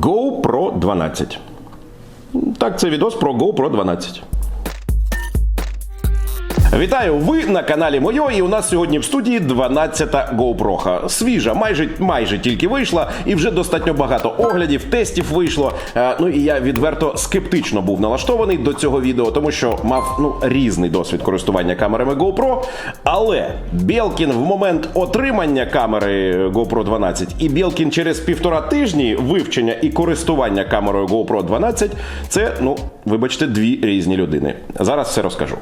GoPro 12. Так, це відос про GoPro 12. Вітаю! Ви на каналі Мойо, і у нас сьогодні в студії 12-та GoPro. Свіжа, майже майже тільки вийшла, і вже достатньо багато оглядів, тестів вийшло. Е, ну і я відверто скептично був налаштований до цього відео, тому що мав ну різний досвід користування камерами GoPro. Але Белкін в момент отримання камери GoPro 12 і Белкін через півтора тижні вивчення і користування камерою GoPro 12 це, ну, вибачте, дві різні людини. Зараз все розкажу.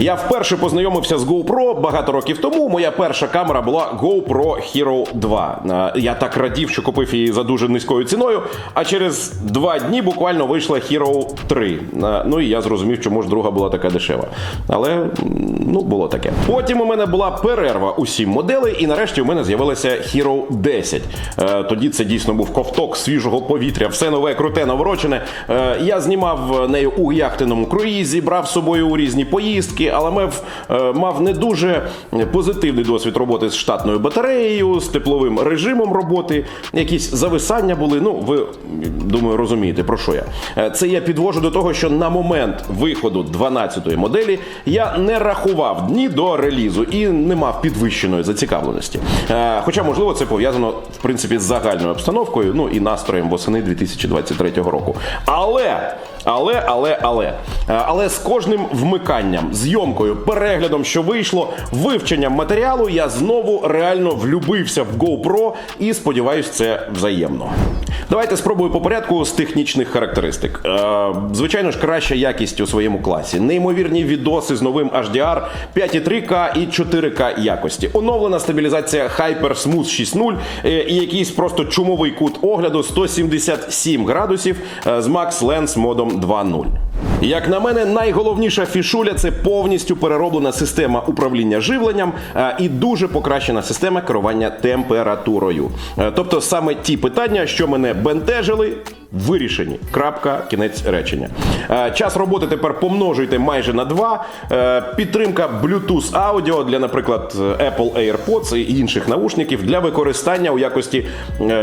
Я вперше познайомився з GoPro багато років тому. Моя перша камера була GoPro Hero 2. Е, Я так радів, що купив її за дуже низькою ціною. А через два дні буквально вийшла Hero 3. Е, Ну і я зрозумів, чому ж друга була така дешева. Але ну було таке. Потім у мене була перерва у сім моделей, і нарешті у мене з'явилася Hero 10. Е, Тоді це дійсно був ковток свіжого повітря, все нове, круте, наворочене. Я знімав нею у яхтеному круїзі, брав з собою у різні поїздки, але мав, е, мав не дуже позитивний досвід роботи з штатною батареєю, з тепловим режимом роботи. Якісь зависання були. Ну, ви думаю, розумієте, про що я. Е, Це я підвожу до того, що на момент виходу 12-ї моделі я не рахував дні до релізу і не мав підвищеної зацікавленості. Е, Хоча, можливо, це пов'язано в принципі з загальною обстановкою, ну і настроєм восени 2023 року. Але. Але, але, але, Е, але з кожним вмиканням, зйомкою, переглядом, що вийшло, вивченням матеріалу, я знову реально влюбився в GoPro і сподіваюсь, це взаємно. Давайте спробую по порядку з технічних характеристик. Е, звичайно ж, краща якість у своєму класі, неймовірні відоси з новим HDR 5,3К і 4К якості, оновлена стабілізація Hyper Smooth 6.0 е, і якийсь просто чумовий кут огляду 177 градусів е, з Max Lens модом 2.0. Як на мене, найголовніша фішуля це повністю перероблена система управління живленням е, і дуже покращена система керування температурою. Е, Тобто саме ті питання, що мене бентежили, вирішені. Крапка, кінець речення. Е, Час роботи тепер помножуйте майже на два. Підтримка Bluetooth аудіо для, наприклад, Apple AirPods і інших наушників для використання у якості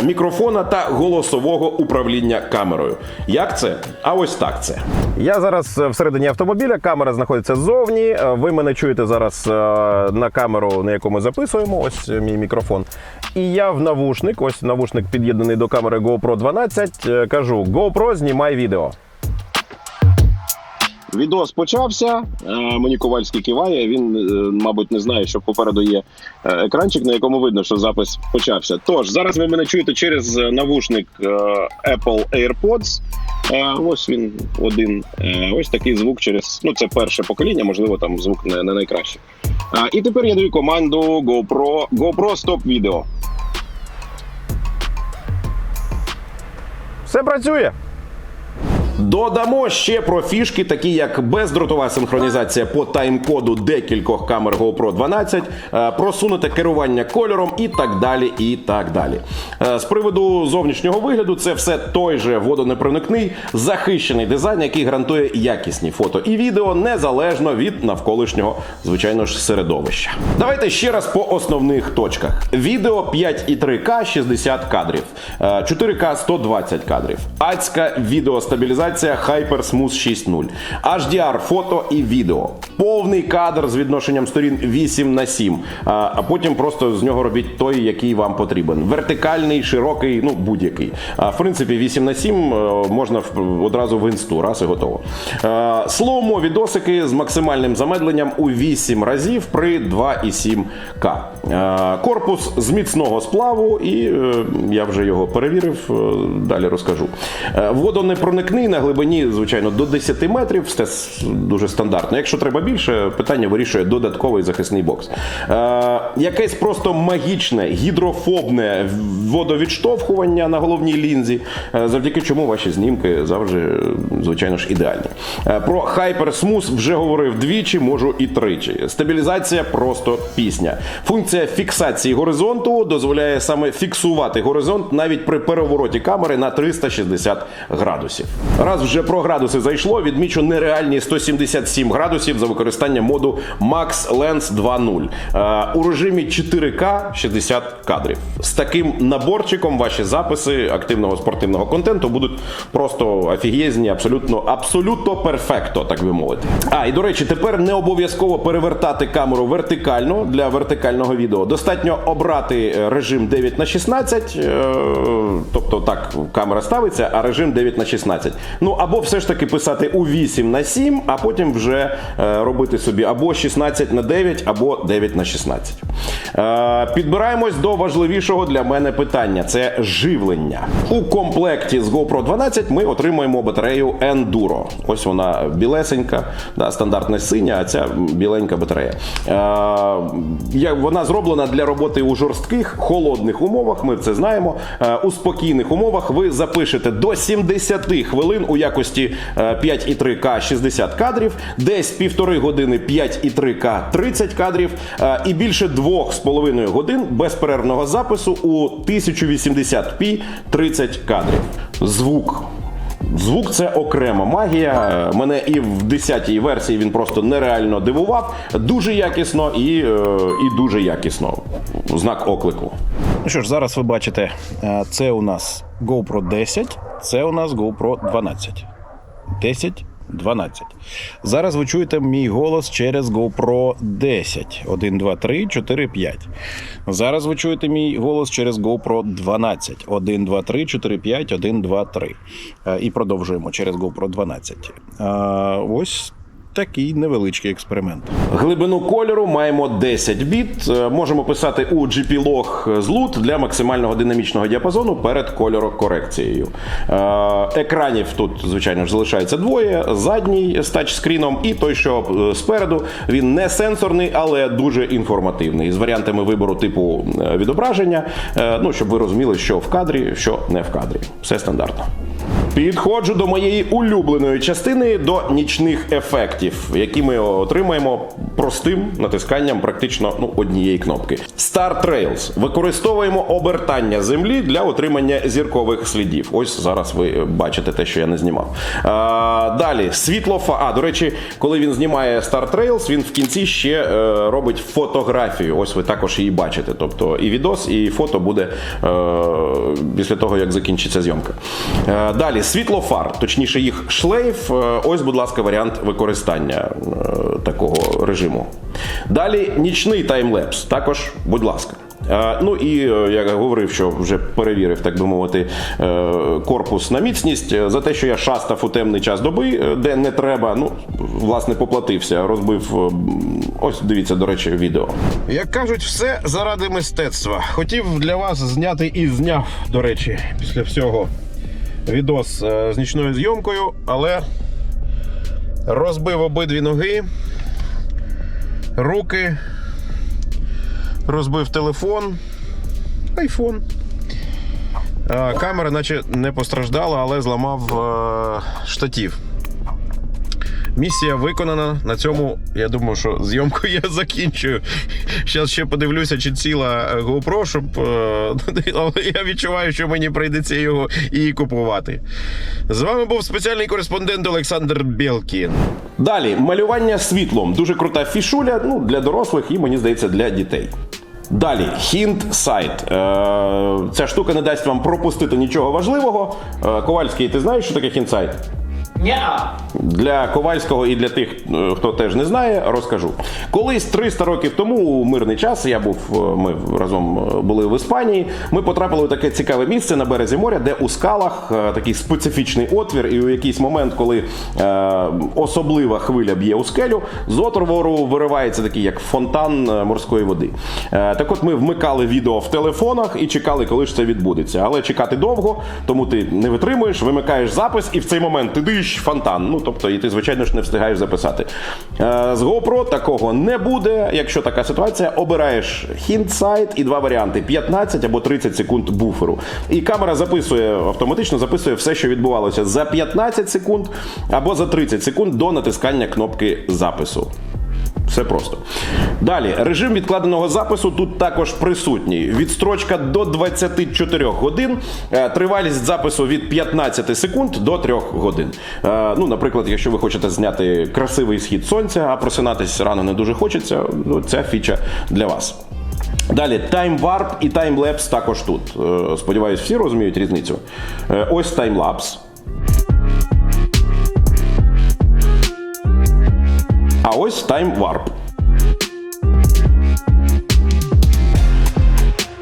мікрофона та голосового управління камерою. Як це? А ось так це. Я зараз е, всередині автомобіля, камера знаходиться ззовні. Е, Ви мене чуєте зараз е, на камеру, на яку ми записуємо. Ось мій мікрофон. І я в навушник, ось навушник під'єднаний до камери GoPro 12. е, Кажу: GoPro, знімай відео. Відос почався. е, Мені Ковальський киває. Він, е, мабуть, не знає, що попереду є е, екранчик, на якому видно, що запис почався. Тож зараз ви мене чуєте через навушник Apple AirPods. Ось він один. Ось такий звук через ну це перше покоління, можливо, там звук не, не найкращий. І тепер я даю команду GoPro GoPro Stop Video. Все працює. Додамо ще про фішки, такі як бездротова синхронізація по тайм-коду декількох камер GoPro 12, е, просунуте керування кольором і так далі. і так далі. Е, З приводу зовнішнього вигляду, це все той же водонепроникний захищений дизайн, який гарантує якісні фото і відео незалежно від навколишнього, звичайно ж, середовища. Давайте ще раз по основних точках: відео 5,3К 60 кадрів, е, 4К 120 кадрів, адська відеостабілізація Hyper Smooth 6.0, HDR фото і відео, повний кадр з відношенням сторін 8 на 7, а потім просто з нього робіть той, який вам потрібен. Вертикальний, широкий, ну будь-який. А в принципі, 8 на 7 е, можна одразу в інсту, раз і готово. Слоумо відосики з максимальним замедленням у 8 разів при 2,7К. Е, Корпус з міцного сплаву, і е, я вже його перевірив, е, далі розкажу. Е, Водонепроникний на глибині, звичайно, до 10 метрів, с- дуже стандартно. Якщо треба більше, питання вирішує додатковий захисний бокс. Е, Якесь просто магічне, гідрофобне водовідштовхування на головній лінзі, е, завдяки чому ваші знімки завжди, звичайно ж, ідеальні. Е, Про Hyper Smooth вже говорив двічі, можу і тричі. Стабілізація просто пісня. Функція фіксації горизонту дозволяє саме фіксувати горизонт навіть при перевороті камери на 360 градусів. Раз вже про градуси зайшло, відмічу нереальні 177 градусів за використання моду Max Lens 2.0 е, у режимі 4К 60 кадрів. З таким наборчиком ваші записи активного спортивного контенту будуть просто офігезні, абсолютно, абсолютно перфекто, так би мовити. А і до речі, тепер не обов'язково перевертати камеру вертикально для вертикального відео. Достатньо обрати е, режим 9 на 16, е, тобто так камера ставиться, а режим 9 на 16. Ну або все ж таки писати у 8 на 7, а потім вже е, робити собі або 16 на 9, або 9 на 16. Е, Підбираємось до важливішого для мене питання: це живлення. У комплекті з GoPro 12 ми отримуємо батарею Enduro. Ось вона білесенька, да, стандартна синя, а ця біленька батарея. Е, вона зроблена для роботи у жорстких холодних умовах. Ми це знаємо. У спокійних умовах ви запишете до 70 хвилин у якості е, 5,3К 60 кадрів, десь півтори години 5,3К 30 кадрів, е, і більше 2,5 годин безперервного запису у 1080p 30 кадрів. Звук. Звук це окрема магія. Е, Мене і в 10-й версії він просто нереально дивував. Дуже якісно і, е, і дуже якісно. Знак оклику. Ну що ж, зараз ви бачите, е, це у нас GoPro 10, це у нас GoPro 12. 10, 12. Зараз ви чуєте мій голос через GoPro 10. 1, 2, 3, 4, 5. Зараз ви чуєте мій голос через GoPro 12. 1, 2, 3, 4, 5, 1, 2, 3. Е, І продовжуємо через GoPro 12. Е, Ось такий невеличкий експеримент. Глибину кольору маємо 10 біт. Е, Можемо писати у GP-Log з LUT для максимального динамічного діапазону перед кольорокорекцією. Е, Екранів тут, звичайно ж, залишається двоє: задній з тачскріном і той, що е, спереду. Він не сенсорний, але дуже інформативний. З варіантами вибору типу відображення. Ну, щоб ви розуміли, що в кадрі, що не в кадрі. Все стандартно. Підходжу до моєї улюбленої частини до нічних ефектів, які ми отримаємо простим натисканням практично ну, однієї кнопки. Star Trails. Використовуємо обертання землі для отримання зіркових слідів. Ось зараз ви бачите те, що я не знімав. А, далі світло фа. А, до речі, коли він знімає Star Trails, він в кінці ще е, робить фотографію. Ось ви також її бачите. Тобто і відос, і фото буде е, після того, як закінчиться зйомка. Е, далі світло фар, точніше їх шлейф. Е, ось, будь ласка, варіант використання е, такого режиму. Далі нічний таймлепс. Також, будь ласка. Е, Ну і е, я говорив, що вже перевірив, так би мовити, е, корпус на міцність за те, що я шастав у темний час доби, де не треба. Ну, власне, поплатився, розбив. Ось дивіться, до речі, відео. Як кажуть, все заради мистецтва. Хотів для вас зняти і зняв, до речі, після всього відос з нічною зйомкою, але розбив обидві ноги, руки, розбив телефон, айфон. Камера, наче не постраждала, але зламав е, штатів. Місія виконана. На цьому я думаю, що зйомку я закінчую. Зараз ще подивлюся, чи ціла е, GoPro, щоб. е, Але я відчуваю, що мені прийдеться його і купувати. З вами був спеціальний кореспондент Олександр Білкін. Далі малювання світлом. Дуже крута фішуля ну, для дорослих і, мені здається, для дітей. Далі хінт сайт. Е, ця штука не дасть вам пропустити нічого важливого. Ковальський, ти знаєш, що таке хінт сайт? Для Ковальського і для тих, е, хто теж не знає, розкажу. Колись 300 років тому, у мирний час, я був, е, ми разом е, були в Іспанії. Ми потрапили у таке цікаве місце на березі моря, де у скалах такий специфічний отвір, і у якийсь момент, коли е, особлива хвиля б'є у скелю, з отвору виривається такий як фонтан морської води. Е, так от ми вмикали відео в телефонах і чекали, коли ж це відбудеться. Але чекати довго, тому ти не витримуєш, вимикаєш запис, і в цей момент ти диш фонтан. Ну тобто, і ти, звичайно ж, не встигаєш записати. Е, з GoPro такого не буде. Якщо така ситуація, обираєш хінт сайт і два варіанти: 15 або 30 секунд буферу. І камера записує автоматично записує все, що відбувалося за 15 секунд або за 30 секунд до натискання кнопки запису. Все просто. Далі, режим відкладеного запису тут також присутній. Відстрочка до 24 годин, е, тривалість запису від 15 секунд до 3 годин. Е, Ну, наприклад, якщо ви хочете зняти красивий схід сонця, а просинатись рано не дуже хочеться, ну, ця фіча для вас. Далі таймварп і таймлепс також тут. Е, Сподіваюсь, всі розуміють різницю. Ось таймлапс. А ось таймварп.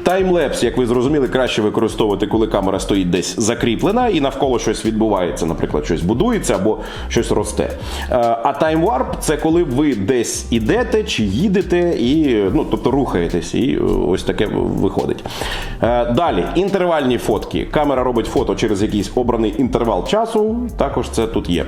Таймлепс, як ви зрозуміли, краще використовувати, коли камера стоїть десь закріплена і навколо щось відбувається, наприклад, щось будується або щось росте. Е, А таймварп це коли ви десь ідете чи їдете, і ну тобто рухаєтесь, і е, ось таке виходить. Е, Далі інтервальні фотки. Камера робить фото через якийсь обраний інтервал часу. Також це тут є.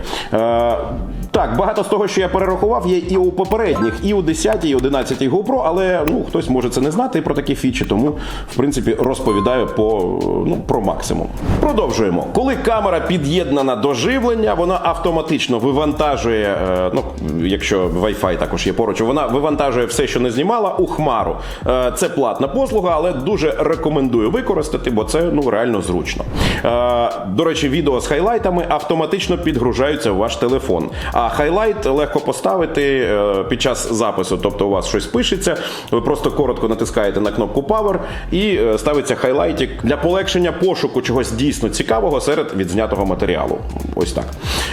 Так, багато з того, що я перерахував, є і у попередніх, і у 10, і 11 GoPro, але ну хтось може це не знати про такі фічі, тому в принципі розповідаю по ну про максимум. Продовжуємо. Коли камера під'єднана до живлення, вона автоматично вивантажує. е, Ну, якщо Wi-Fi також є поруч, вона вивантажує все, що не знімала, у хмару. Е, Це платна послуга, але дуже рекомендую використати, бо це ну реально зручно. Е, До речі, відео з хайлайтами автоматично підгружаються в ваш телефон. А хайлайт легко поставити під час запису. Тобто у вас щось пишеться, ви просто коротко натискаєте на кнопку Power і е, ставиться хайлайтик для полегшення пошуку чогось дійсно цікавого серед відзнятого матеріалу. Ось так.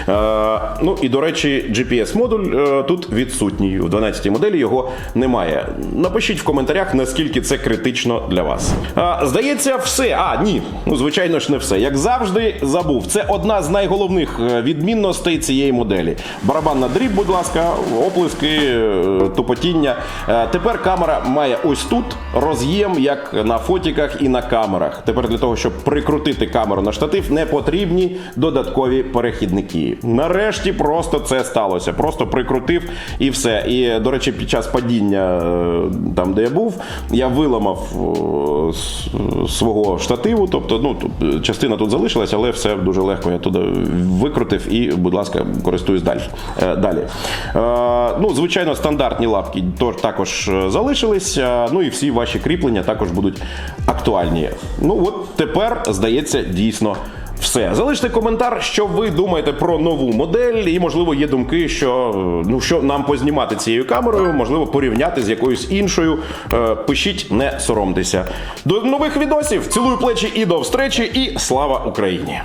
Е, Ну і до речі, GPS-модуль е, тут відсутній. У 12-й моделі його немає. Напишіть в коментарях, наскільки це критично для вас. Е, Здається, все. А, ні. Ну, звичайно ж, не все. Як завжди, забув. Це одна з найголовних е, відмінностей цієї моделі. Барабан дріб, будь ласка, оплески, е, тупотіння. Е, Тепер камера має ось тут роз'єм, як на фотіках і на камерах. Тепер для того, щоб прикрутити камеру на штатив, не потрібні додаткові перехідники. Нарешті просто це сталося. Просто прикрутив і все. І, до речі, під час падіння, е, там, де я був, я виламав свого штативу. Тобто, ну е, частина тут залишилась, але все дуже легко. Я туди викрутив і, будь ласка, користуюсь далі. Е, Далі. Е, Ну, звичайно, стандартні лапки також е, залишились. е, Ну і всі ваші кріплення також будуть актуальні. Ну от тепер здається дійсно. Все, залиште коментар, що ви думаєте про нову модель, і можливо є думки, що ну що нам познімати цією камерою, можливо, порівняти з якоюсь іншою. Е, Пишіть, не соромтеся. До нових відосів. Цілую плечі і до встречі, і слава Україні!